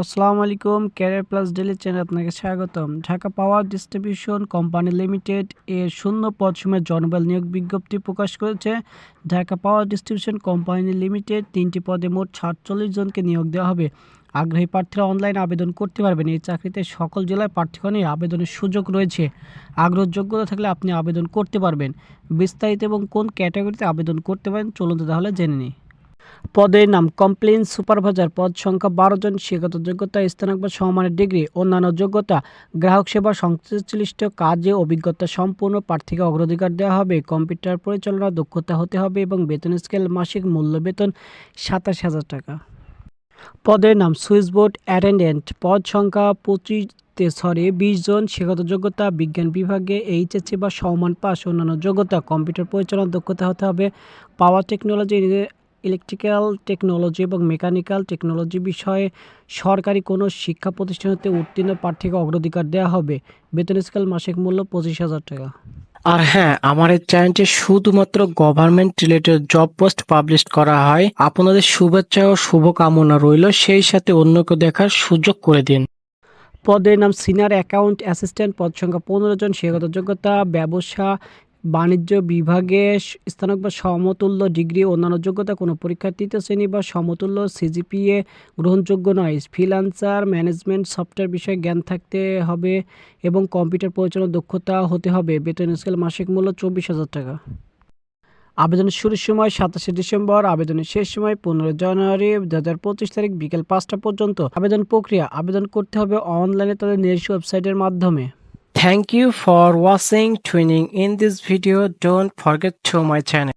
আসসালামু আলাইকুম career plus daily channel আপনাকে স্বাগতম। Dhaka power distribution company limited এর শূন্য পদ সময়ের জনবল নিয়োগ বিজ্ঞপ্তি প্রকাশ করেছে। Dhaka power distribution company limited তিনটি পদে মোট সাতচল্লিশ জনকে নিয়োগ দেওয়া হবে। আগ্রহী প্রার্থীরা অনলাইন আবেদন করতে পারবেন। এই চাকরিতে সকল জেলায় প্রার্থীগণের আবেদনের সুযোগ রয়েছে। আগ্রহ যোগ্যতা থাকলে আপনি আবেদন করতে পারবেন। বিস্তারিত এবং কোন ক্যাটাগরিতে আবেদন করতে পারেন চলুন তাহলে জেনে নিই। পদের নাম কমপ্লেন সুপারভাইজার পদ সংখ্যা বারো জন, শিক্ষাগত যোগ্যতা, স্থানাঙ্ক বা সমমানের ডিগ্রি, অন্যান্য যোগ্যতা, গ্রাহক সেবা সংশ্লিষ্ট কাজে অভিজ্ঞতা সম্পূর্ণ, প্রার্থীকে অগ্রাধিকার দেওয়া হবে, কম্পিউটার পরিচালনা, দক্ষতা হতে হবে এবং বেতন স্কেল, মাসিক মূল্য বেতন সাতাশ হাজার টাকা। পদের নাম সুইচবোর্ড অ্যাটেন্ডেন্ট পদ সংখ্যা পঁচিশ সরি বিশ জন, শিক্ষাগত যোগ্যতা, বিজ্ঞান বিভাগে এইচএসসি বা সমান পাস অন্যান্য যোগ্যতা, কম্পিউটার পরিচালনা, দক্ষতা হতে হবে, পাওয়ার টেকনোলজি ইলেকট্রিক্যাল টেকনোলজি এবং মেকানিক্যাল টেকনোলজি বিষয়ে সরকারি কোনো শিক্ষা প্রতিষ্ঠান হতে উত্তীর্ণ প্রার্থীকে অগ্রাধিকার দেওয়া হবে। বেতন স্কেল মাসিক মূল্য পঁচিশ হাজার টাকা। আর হ্যাঁ আমার এই চ্যানেলটি শুধুমাত্র government related job post publish করা হয়। আপনাদের শুভেচ্ছা ও শুভকামনা রইল। সেই সাথে অন্যকে দেখার সুযোগ করে দিন। পদের নাম সিনিয়র অ্যাকাউন্ট অ্যাসিস্ট্যান্ট পদ সংখ্যা পনেরো জন শিক্ষাগত যোগ্যতা ব্যবসা বাণিজ্য বিভাগে স্থানক বা সমতুল্য ডিগ্রি অন্যান্য যোগ্যতা কোনো পরীক্ষা তৃতীয় শ্রেণি বা সমতুল্য সিজিপিএ গ্রহণযোগ্য নয়। ফ্রিল্যান্সার ম্যানেজমেন্ট সফটওয়্যার বিষয়ে জ্ঞান থাকতে হবে এবং কম্পিউটার পরিচালনার দক্ষতা হতে হবে। বেতন স্কেল মাসিক মূল্য চব্বিশ হাজার টাকা। আবেদনের শুরুর সময় সাতাশে ডিসেম্বর, আবেদনের শেষ সময় পনেরো জানুয়ারি দু হাজার পঁচিশ তারিখ বিকেল পাঁচটা পর্যন্ত আবেদন প্রক্রিয়া। আবেদন করতে হবে অনলাইনে তাদের নিজস্ব ওয়েবসাইটের মাধ্যমে। Thank you for watching tuning in this video. Don't forget to my channel.